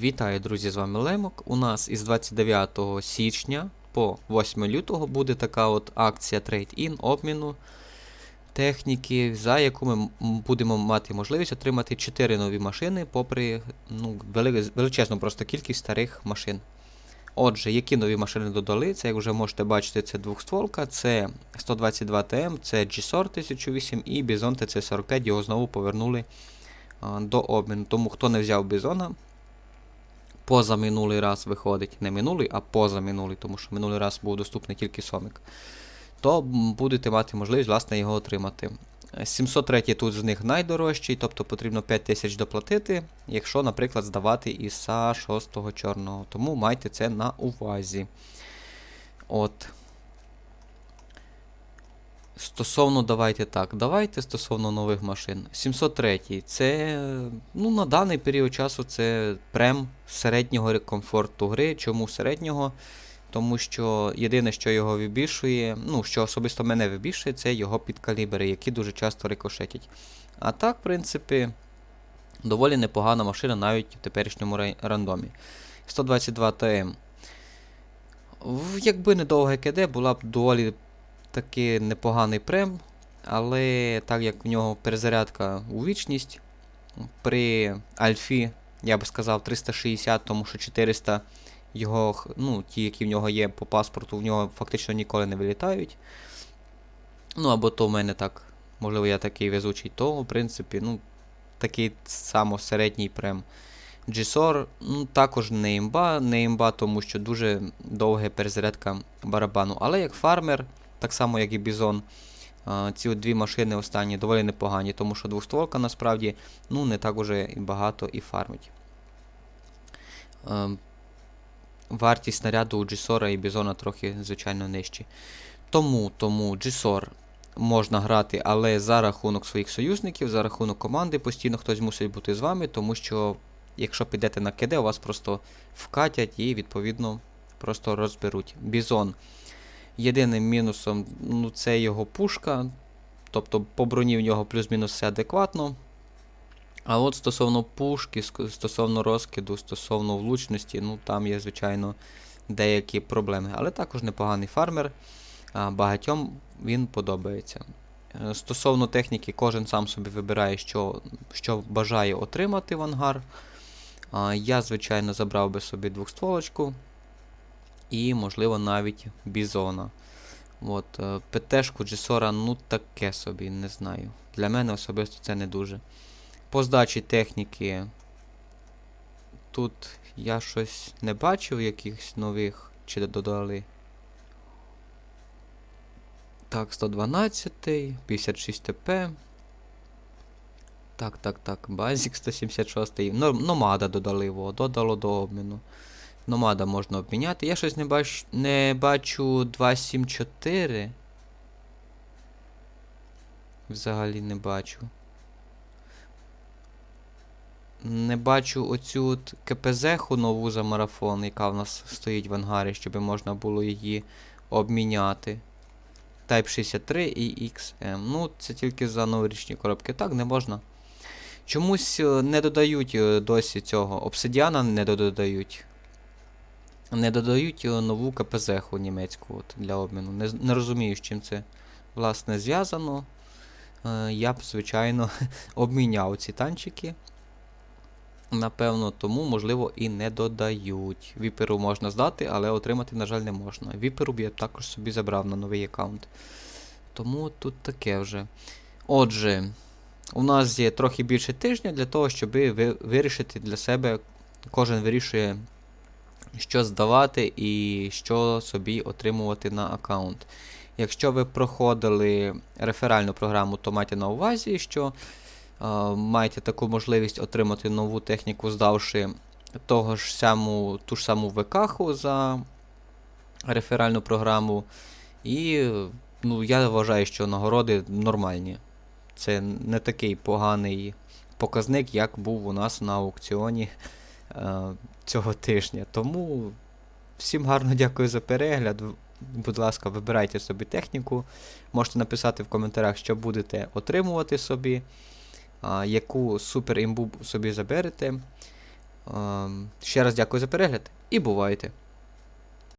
Вітаю, друзі, з вами Лемок. У нас із 29 січня по 8 лютого буде така от акція Trade-in обміну техніки, за яку ми будемо мати можливість отримати 4 нові машини, попри ну, величезну просто кількість старих машин. Отже, які нові машини додали? Це, як вже можете бачити, це двохстволка, це 122 ТМ, це GSOR 1008 і Bison TC45, його знову повернули а, до обміну. Тому хто не взяв Бізона, поза минулий раз виходить, не минулий, а позаминулий, тому що минулий раз був доступний тільки Сомик, то будете мати можливість власне його отримати. Е, 703 тут з них найдорожчий, тобто потрібно 5 тисяч доплатити, якщо, наприклад, здавати ІСа 6 чорного. Тому майте це на увазі. От. Стосовно, давайте так, давайте стосовно нових машин. 703 це ну, на даний період часу це прем середнього комфорту гри. Чому середнього? Тому що єдине, що його вибішує, ну, що особисто мене вибішує, це його підкалібри, які дуже часто рикошетять. А так, в принципі, доволі непогана машина навіть в теперішньому рандомі. 122 ТМ. Якби не довге КД, була б доволі таки непоганий прем, але так як в нього перезарядка у вічність, при Альфі, я би сказав, 360, тому що 400 його, ну, ті, які в нього є по паспорту, в нього фактично ніколи не вилітають. Ну, або то в мене так, можливо, я такий везучий, то, в принципі, ну, такий само середній прем. GSOR, ну, також не імба, не імба, тому що дуже довга перезарядка барабану. Але як фармер, так само як і Бізон, ці дві машини останні доволі непогані, тому що двохстволка насправді ну, не так уже і багато і фармить. Вартість снаряду у GSOR і Бізона трохи, звичайно, нижчі. Тому, тому GSOR можна грати, але за рахунок своїх союзників, за рахунок команди, постійно хтось мусить бути з вами, тому що якщо підете на КД, у вас просто вкатять і, відповідно, просто розберуть. Бізон. Єдиним мінусом ну, це його пушка. Тобто по броні в нього плюс-мінус все адекватно. А от стосовно пушки, стосовно розкиду, стосовно влучності, ну там є, звичайно, деякі проблеми. Але також непоганий фармер. Багатьом він подобається. Е, Стосовно техніки, кожен сам собі вибирає, що, що бажає отримати в ангар. Я, звичайно, забрав би собі двохстволочку і, можливо, навіть бізона. От, е, ПТшку Джесора, ну таке собі, не знаю. Для мене особисто це не дуже. По здачі техніки. Тут я щось не бачив якихось нових чи додали. Так, 112, 56 ТП. Так, так, так. Базік 176. Нор- Номада додали, во, додало до обміну. Номада можна обміняти. Я щось не бачу, не бачу 274. Взагалі не бачу. Не бачу оцю КПЗ-ху нову за марафон, яка в нас стоїть в ангарі, щоб можна було її обміняти. Type 63 і XM. Ну, це тільки за новорічні коробки. Так, не можна. Чомусь е, не додають е, досі цього. Обсидіана не додають. Не додають е, нову КПЗ-ху німецьку от, для обміну. Не, не розумію, з чим це власне зв'язано. Е, я б, звичайно, обміняв ці танчики. Напевно, тому, можливо, і не додають. Віперу можна здати, але отримати, на жаль, не можна. Віперу б я також собі забрав на новий аккаунт. Тому тут таке вже. Отже, у нас є трохи більше тижня для того, щоб ви вирішити для себе. Кожен вирішує, що здавати і що собі отримувати на аккаунт. Якщо ви проходили реферальну програму, то майте на увазі, що е, маєте таку можливість отримати нову техніку, здавши того ж саму, ту ж саму ВКХу за реферальну програму. І ну, я вважаю, що нагороди нормальні. Це не такий поганий показник, як був у нас на аукціоні цього тижня. Тому всім гарно дякую за перегляд. Будь ласка, вибирайте собі техніку. Можете написати в коментарях, що будете отримувати собі, яку супер імбу собі заберете. Ем, ще раз дякую за перегляд і бувайте!